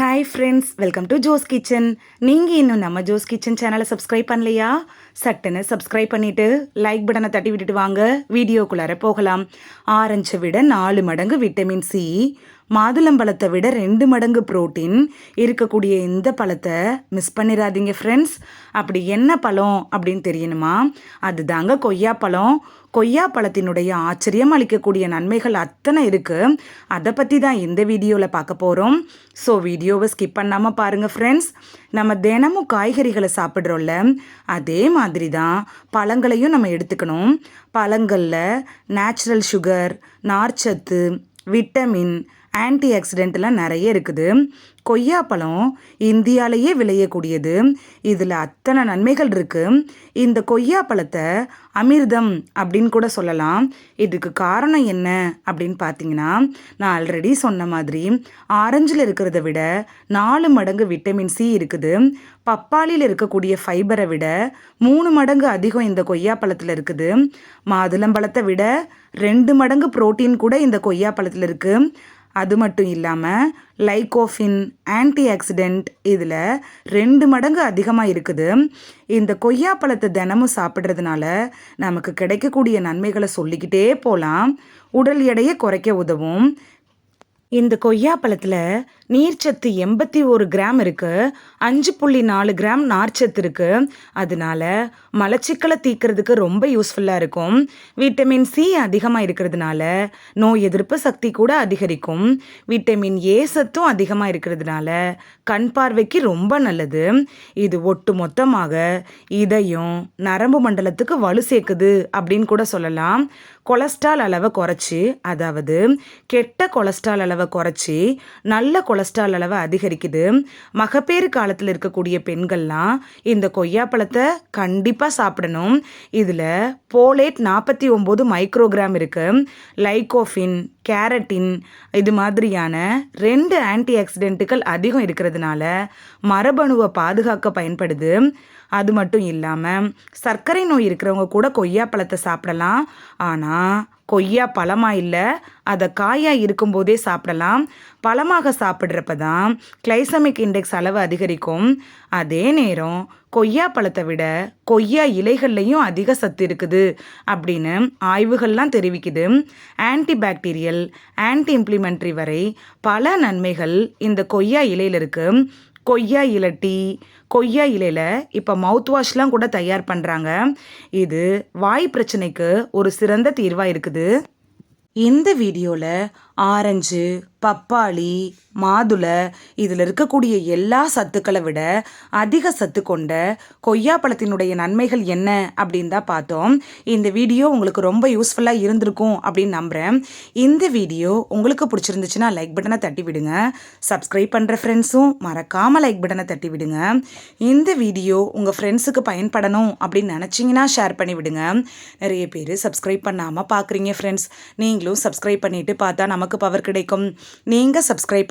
Hi friends welcome to Jo's kitchen நீங்கள் இன்னும் நம்ம ஜோஸ் கிச்சன் சேனலை சப்ஸ்கிரைப் பண்ணலையா? சட்டுன்னு சப்ஸ்கிரைப் பண்ணிவிட்டு லைக் பட்டனை தட்டி விட்டுட்டு வாங்க. வீடியோக்குள்ளார போகலாம். ஆரஞ்சை விட நாலு மடங்கு விட்டமின் சி மாதுளம்பழத்தை விட ரெண்டு மடங்கு புரோட்டீன் இருக்கக்கூடிய இந்த பழத்தை மிஸ் பண்ணிடாதீங்க ஃப்ரெண்ட்ஸ் அப்படி என்ன பழம் அப்படின்னு தெரியணுமா? அதுதாங்க கொய்யா பழம். கொய்யா பழத்தினுடைய ஆச்சரியம் அளிக்கக்கூடிய நன்மைகள் அத்தனை இருக்குது அதை பற்றி தான் இந்த வீடியோவில் பார்க்க போகிறோம் ஸோ வீடியோவை ஸ்கிப் பண்ணாமல் பாருங்கள் ஃப்ரெண்ட்ஸ் நம்ம தினமும் காய்கறிகளை சாப்பிட்றோம்ல அதே மாதிரி தான் பழங்களையும் நம்ம எடுத்துக்கணும். பழங்களில் நேச்சுரல் சுகர் நார்ச்சத்து விட்டமின் ஆன்டி ஆக்சிடென்ட்லாம் நிறைய இருக்குது. கொய்யாப்பழம் இந்தியாலேயே விளையக்கூடியது. இதில் அத்தனை நன்மைகள் இருக்குது இந்த கொய்யாப்பழத்தை அமிர்தம் அப்படின்னு கூட சொல்லலாம். இதுக்கு காரணம் என்ன அப்படின்னு பார்த்தீங்கன்னா நான் ஆல்ரெடி சொன்ன மாதிரி ஆரஞ்சில் இருக்கிறத விட நாலு மடங்கு விட்டமின் சி இருக்குது. பப்பாளியில் இருக்கக்கூடிய ஃபைபரை விட மூணு மடங்கு அதிகம் இந்த கொய்யாப்பழத்தில் இருக்குது. மாதுளம்பழத்தை விட ரெண்டு மடங்கு புரோட்டீன் கூட இந்த கொய்யாப்பழத்தில் இருக்குது அது மட்டும் இல்லாமல் லைகோஃபின் ஆன்டி ஆக்சிடெண்ட் இதில் ரெண்டு மடங்கு அதிகமாக இருக்குது. இந்த கொய்யா பழத்தை தினமும் சாப்பிட்றதுனால நமக்கு கிடைக்கக்கூடிய நன்மைகளை சொல்லிக்கிட்டே போகலாம் உடல் எடையை குறைக்க உதவும். இந்த கொய்யா பழத்தில் நீர்ச்சத்து எண்பத்தி ஒரு கிராம் இருக்குது அஞ்சு புள்ளி நாலு கிராம் நார்ச்சத்து இருக்குது அதனால மலச்சிக்கலை தீக்கிறதுக்கு ரொம்ப யூஸ்ஃபுல்லாக இருக்கும். விட்டமின் சி அதிகமாக இருக்கிறதுனால நோய் எதிர்ப்பு சக்தி கூட அதிகரிக்கும். விட்டமின் ஏ சத்தும் அதிகமாக இருக்கிறதுனால கண் பார்வைக்கு ரொம்ப நல்லது. இது ஒட்டு மொத்தமாக இதயம் நரம்பு மண்டலத்துக்கு வலு சேர்க்குது அப்படின்னு கூட சொல்லலாம். கொலஸ்ட்ரால் அளவை குறைச்சி அதாவது கெட்ட கொலஸ்ட்ரால் அளவை குறைச்சி நல்ல கொலஸ்ட்ரால் அளவை அதிகரிக்குது. மகப்பேறு காலத்தில் இருக்கக்கூடிய பெண்கள்லாம் இந்த கொய்யாப்பழத்தை கண்டிப்பாக சாப்பிடணும். இதில் போலேட் நாற்பத்தி ஒம்பது மைக்ரோகிராம் இருக்குது லைகோஃபின் கேரட்டின் இது மாதிரியான ரெண்டு ஆன்டி ஆக்சிடென்ட்டுகள் அதிகம் இருக்கிறதுனால மரபணுவை பாதுகாக்க பயன்படுது. அது மட்டும் இல்லாமல் சர்க்கரை நோய் இருக்கிறவங்க கூட கொய்யா பழத்தை சாப்பிடலாம். ஆனால் கொய்யா பழமாக இல்லை அதை காயாக இருக்கும்போதே சாப்பிடலாம். பழமாக சாப்பிட்றப்ப தான் கிளைசமிக் இண்டெக்ஸ் அளவு அதிகரிக்கும். அதே நேரம் கொய்யா பழத்தை விட கொய்யா இலைகள்லையும் அதிக சத்து இருக்குது அப்படின்னு ஆய்வுகள்லாம் தெரிவிக்குது. ஆன்டி பாக்டீரியல் ஆன்டி இம்ப்ளிமெண்ட்ரி வரை பல நன்மைகள் இந்த கொய்யா இலையில் இருக்குது கொய்யா இலை டீ கொய்யா இலையில் இப்போ மவுத் வாஷ்லாம் கூட தயார் பண்ணுறாங்க இது வாய் பிரச்சனைக்கு ஒரு சிறந்த தீர்வாக இருக்குது. இந்த வீடியோவில் ஆரஞ்சு பப்பாளி மாதுளை இதில் இருக்கக்கூடிய எல்லா சத்துக்களை விட அதிக சத்து கொண்ட கொய்யாப்பழத்தினுடைய நன்மைகள் என்ன அப்படின்னு தான் பார்த்தோம். இந்த வீடியோ உங்களுக்கு ரொம்ப யூஸ்ஃபுல்லாக இருந்திருக்கும் அப்படின்னு நம்புகிறேன் இந்த வீடியோ உங்களுக்கு பிடிச்சிருந்துச்சுன்னா லைக் பட்டனை தட்டி விடுங்க. சப்ஸ்கிரைப் பண்ணுற ஃப்ரெண்ட்ஸும் மறக்காமல் லைக் பட்டனை தட்டி விடுங்க. இந்த வீடியோ உங்கள் ஃப்ரெண்ட்ஸுக்கு பயன்படணும் அப்படின்னு நினச்சிங்கன்னா ஷேர் பண்ணி விடுங்க. நிறைய பேர் சப்ஸ்கிரைப் பண்ணாமல் பார்க்குறீங்க ஃப்ரெண்ட்ஸ் நீங்களும் சப்ஸ்கிரைப் பண்ணிவிட்டு பார்த்தா நமக்கு பவர் கிடைக்கும். நீங்கள் சப்ஸ்கிரைப்